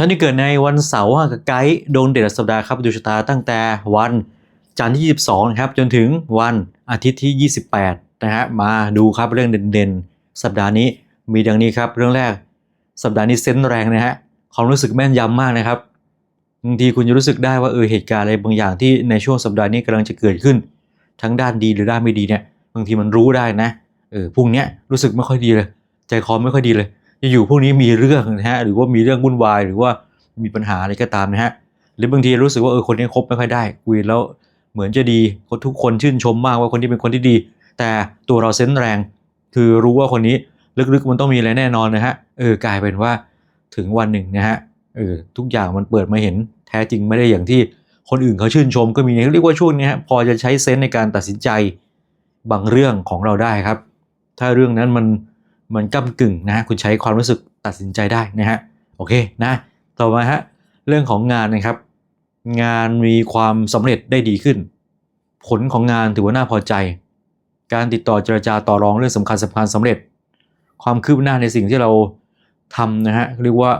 ท่านที่เกิดในวันเสาร์กับไกด์ดวงเด่นสัปดาห์ครับดูชะตาตั้งแต่วันจันทร์ที่ 22นะครับจนถึงวันอาทิตย์ที่ 28นะฮะมาดูครับเรื่องเด่นๆ สัปดาห์นี้มีดังนี้ครับเรื่องแรก สัปดาห์นี้เซนส์แรงนะฮะความรู้สึกแม่นยำมากนะครับบางทีคุณจะรู้สึกได้ว่าเออเหตุการณ์อะไรบางอย่างที่ในช่วงสัปดาห์นี้กำลังจะเกิดขึ้น ทั้งด้านดีหรือด้านไม่ดีเนี่ยบางทีมันรู้ได้นะเออพรุ่งเนี้ยรู้สึกไม่ค่อยดีเลย ใจคอไม่ค่อยดีเลย อยู่ๆพวกนี้มีเรื่องนะฮะหรือว่ามีเรื่องวุ่นวายหรือว่ามีปัญหาอะไรก็ตามนะฮะหรือบางทีรู้สึกว่าเออคนนี้คบไม่ค่อยได้คุยแล้วเหมือนจะดีคนทุกคนชื่นชมมากว่าคนที่เป็นคนที่ดี แต่ตัวเราเซนส์แรง คือรู้ว่าคนนี้ลึกๆมันต้องมีอะไรแน่นอนนะฮะเออกลายเป็นว่าถึงวันหนึ่งนะฮะเออทุกอย่างมันเปิดมาเห็นแท้จริงไม่ได้อย่างที่คนอื่นเขาชื่นชมก็มีเรียกว่าช่วงนี้ฮะพอจะใช้เซนส์ในการตัดสินใจบางเรื่องของเราได้ครับ ถ้าเรื่องนั้นมัน มันก้ากึ่งนะฮะคุณใช้ความรู้สึกตัดสินใจได้นะฮะโอเคนะต่อมาฮะเรื่องของงานนะครับ งานมีความสำเร็จได้ดีขึ้น ผลของงานถือว่าน่าพอใจ การติดต่อเจรจาต่อรองเรื่องสำคัญสำคัญสำเร็จ ความคืบหน้าในสิ่งที่เราทำนะฮะเรียกว่า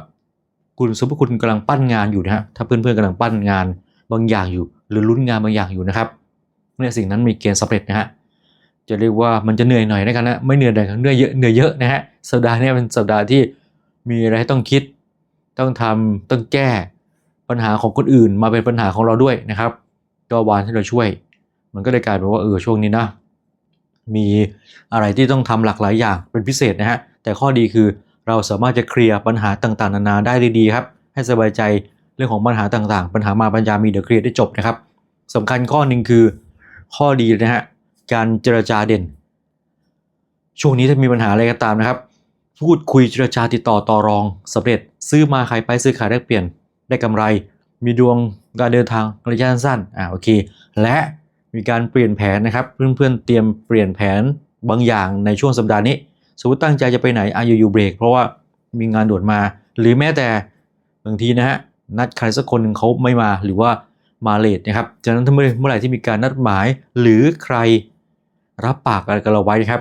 คุณสมมติคุณกำลังปั้นงานอยู่นะฮะถ้าเพื่อนๆกำลังปั้นงานบางอย่างอยู่ หรือลุ้นงานบางอย่างอยู่นะครับเนี่ยสิ่งนั้นมีเกณฑ์สำเร็จนะฮะ จะเรียกว่ามันจะเหนื่อยหน่อยนะครับนะไม่เหนื่อยแต่เหนื่อยเยอะเหนื่อยเยอะนะฮะสัปดาห์นี้เป็นสัปดาห์ที่มีอะไรต้องคิด ต้องทำต้องแก้ปัญหาของคนอื่นมาเป็นปัญหาของเราด้วยนะครับก็วานที่เราช่วย มันก็เลยกลายเป็นว่าเออช่วงนี้นะมีอะไรที่ต้องทำหลากหลายอย่างเป็นพิเศษนะฮะแต่ข้อดีคือเราสามารถจะเคลียร์ปัญหาต่างๆ นานาได้ดีๆครับให้สบายใจเรื่องของปัญหาต่างๆ ปัญหามาปัญญามีเดี๋ยวเคลียร์ได้จบนะครับสำคัญข้อหนึ่งคือข้อดีนะฮะ การเจรจาเด่น ช่วงนี้ถ้ามีปัญหาอะไรก็ตามนะครับ พูดคุยเจรจาติดต่อต่อรองสำเร็จ ซื้อมาขายไปซื้อขายได้เปลี่ยนได้กำไร มีดวงการเดินทางระยะสั้นอ่าโอเค และมีการเปลี่ยนแผนนะครับ เพื่อนๆเตรียมเปลี่ยนแผนบางอย่างในช่วงสัปดาห์นี้สมมติตั้งใจจะไปไหนอายุยูเบรกเพราะว่ามีงานด่วนมา หรือแม้แต่บางทีนะฮะนัดใครสักคนหนึ่งเขาไม่มาหรือว่ามาเลทนะครับฉะนั้นถ้าเมื่อไหร่ที่มีการนัดหมาย หรือใคร รับปากอะไรกับเราไว้ครับ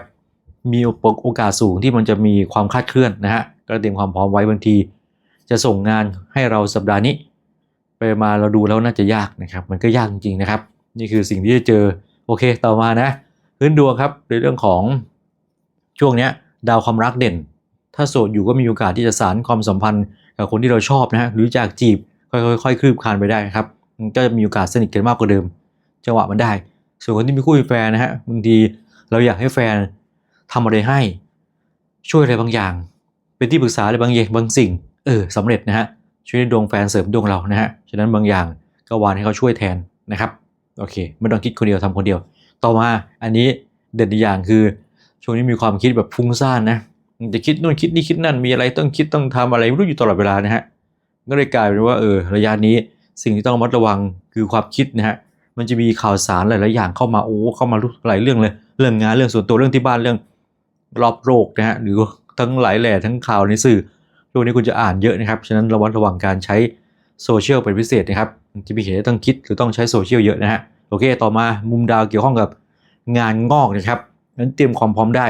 มีโอกาสสูงที่มันจะมีความคลาดเคลื่อนนะฮะก็เตรียมความพร้อมไว้บางที จะส่งงานให้เราสัปดาห์นี้ ไปมาเราดูแล้วน่าจะยากนะครับ มันก็ยากจริงๆนะครับ นี่คือสิ่งที่จะเจอโอเคต่อมานะพื้นดวงครับในเรื่องของช่วงเนี้ยดาวความรักเด่น ถ้าโสดอยู่ก็มีโอกาสที่จะสารความสัมพันธ์กับคนที่เราชอบนะฮะหรือจากจีบค่อยๆคลืบคลานไปได้นะครับก็จะมีโอกาสสนิทกันมากกว่าเดิม จังหวะมันได้ ส่วนคนที่มีคู่มีแฟนนะฮะบางทีเราอยากให้แฟนทำอะไรให้ ช่วยอะไรบางอย่าง เป็นที่ปรึกษาอะไรบางอย่างบางสิ่ง เออสำเร็จนะฮะช่วยดวงแฟนเสริมดวงเรานะฮะฉะนั้นบางอย่างก็วานให้เขาช่วยแทนนะครับโอเคไม่ต้องคิดคนเดียวทำคนเดียว ต่อมาอันนี้เด่นอย่างคือช่วงนี้มีความคิดแบบฟุ้งซ่านนะจะคิดนู่นคิดนี่คิดนั่นมีอะไรต้องคิดต้องทำอะไรไม่รู้อยู่ตลอดเวลานะฮะก็เลยกลายเป็นว่าเออระยะนี้สิ่งที่ต้องระมัดระวังคือความคิดนะฮะ มันจะมีข่าวสารหลายๆอย่างเข้ามาโอ้เข้ามาหลายเรื่องเลย เรื่องงานเรื่องส่วนตัวเรื่องที่บ้านเรื่องรอบโลกนะฮะหรือทั้งหลายแหล่ทั้งข่าวในสื่อช่วงนี้คุณจะอ่านเยอะนะครับฉะนั้นระมัดระวังการใช้โซเชียลเป็นพิเศษนะครับจะมีเหตุต้องคิดหรือต้องใช้โซเชียลเยอะนะฮะโอเค ต่อมามุมดาวเกี่ยวข้องกับงานงอกนะครับนั้นเตรียมความพร้อมได้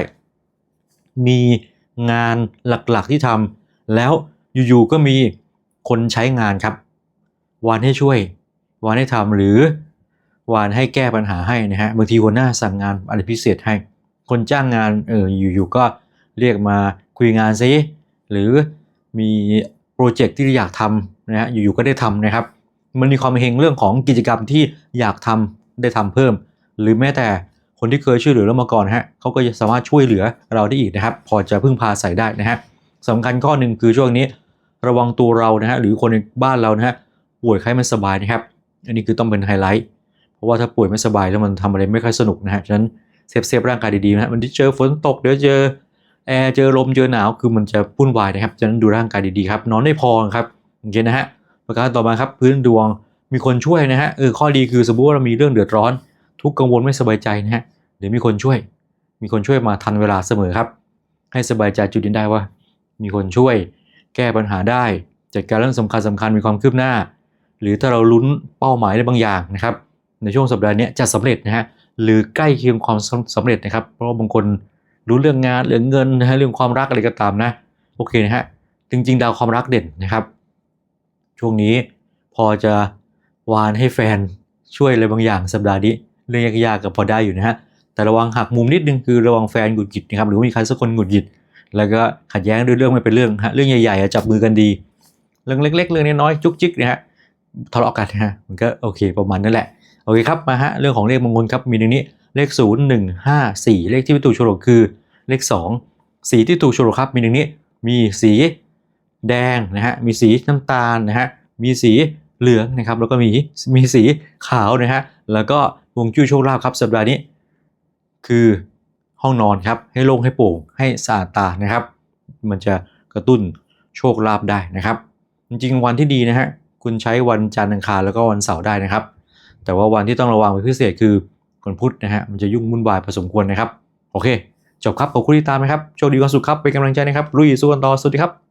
มีงานหลักๆที่ทำแล้วอยู่ๆก็มีคนใช้งานครับวานให้ช่วยวานให้ทำหรือ วานให้แก้ปัญหาให้นะฮะบางทีหัวหน้าสั่งงานอะไรพิเศษให้ คนจ้างงานเอออยู่ๆก็เรียกมาคุยงานซิหรือมีโปรเจกต์ที่อยากทำนะฮะอยู่ๆก็ได้ทำนะครับ มันมีความเฮงเรื่องของกิจกรรมที่อยากทำได้ทำเพิ่ม หรือแม้แต่คนที่เคยช่วยเหลือเรามาก่อนฮะเขาก็จะสามารถช่วยเหลือเราได้อีกนะครับ พอจะพึ่งพาใส่ได้นะฮะสำคัญข้อหนึ่งคือช่วงนี้ ระวังตัวเรานะฮะหรือคนในบ้านเรานะฮะป่วยไข้ไม่สบายนะครับ อันนี้คือต้องเป็นไฮไลท์ เพราะว่าถ้าป่วยไม่สบายแล้วมันทำอะไรไม่ค่อยสนุกนะฮะฉะนั้นเซฟเซฟร่างกายดีๆนะฮะมันที่เจอฝนตกเดี๋ยวเจอแอร์เจอลมเจอหนาวคือมันจะวุ่นวายนะครับฉะนั้นดูร่างกายดีๆครับนอนได้พอครับโอเคนะฮะประการต่อมาครับพื้นดวงมีคนช่วยนะฮะเออข้อดีคือสมมติว่าเรามีเรื่องเดือดร้อน ทุกกังวลไม่สบายใจนะฮะเดี๋ยวมีคนช่วย มีคนช่วยมาทันเวลาเสมอครับ ให้สบายใจจุดนี้ได้ว่า มีคนช่วย แก้ปัญหาได้ จัดการเรื่องสำคัญสำคัญมีความคืบหน้า หรือถ้าเราลุ้นเป้าหมายได้บางอย่างนะครับ ในช่วงสัปดาห์นี้จะสำเร็จนะฮะหรือใกล้เคียงความสำเร็จนะครับ เพราะบางคนรู้เรื่องงานเรื่องเงินนะฮะเรื่องความรักอะไรก็ตามนะโอเคนะฮะจริง ๆ ดาวความรักเด่นนะครับ ช่วงนี้พอจะวานให้แฟนช่วยอะไรบางอย่างสัปดาห์นี้เรื่องยากๆก็พอได้อยู่นะฮะแต่ระวังหักมุมนิดนึงคือระวังแฟนหงุดหงิดนะครับหรือมีใครสักคนหงุดหงิดแล้วก็ขัดแย้งด้วยเรื่องไม่เป็นเรื่องฮะเรื่องใหญ่ๆอะจับมือกันดี เรื่องเล็ก ๆ เรื่องน้อยๆจุกจิกนะฮะทะเลาะกันนะฮะมันก็โอเคประมาณนั้นแหละ โอเคครับมาฮะเรื่องของเลขมงคลครับมีดังนี้เลข 0 1 5 4 เลขที่ถูกโฉลกคือเลข 2 สีที่ถูกโฉลกครับมีดังนี้มีสีแดงนะฮะมีสีน้ำตาลนะฮะมีสีเหลืองนะครับแล้วก็มีมีสีขาวนะฮะแล้วก็วงจุ้ยโชคลาภครับสัปดาห์นี้ คือห้องนอนครับให้โล่งให้โปร่งให้สะอาดตานะครับ มันจะกระตุ้นโชคลาภได้นะครับ จริงๆวันที่ดีนะฮะคุณใช้วันจันทร์อังคารแล้วก็วันเสาร์ได้นะครับ แต่ว่าวันที่ต้องระวังเป็นพิเศษคือวันพุธนะฮะมันจะยุ่งวุ่นวายพอสมควรนะครับ โอเค จบครับขอบคุณที่ตามนะครับโชคดีความสุขครับเป็นกำลังใจนะครับลุยสู้กันต่อสวัสดีครับ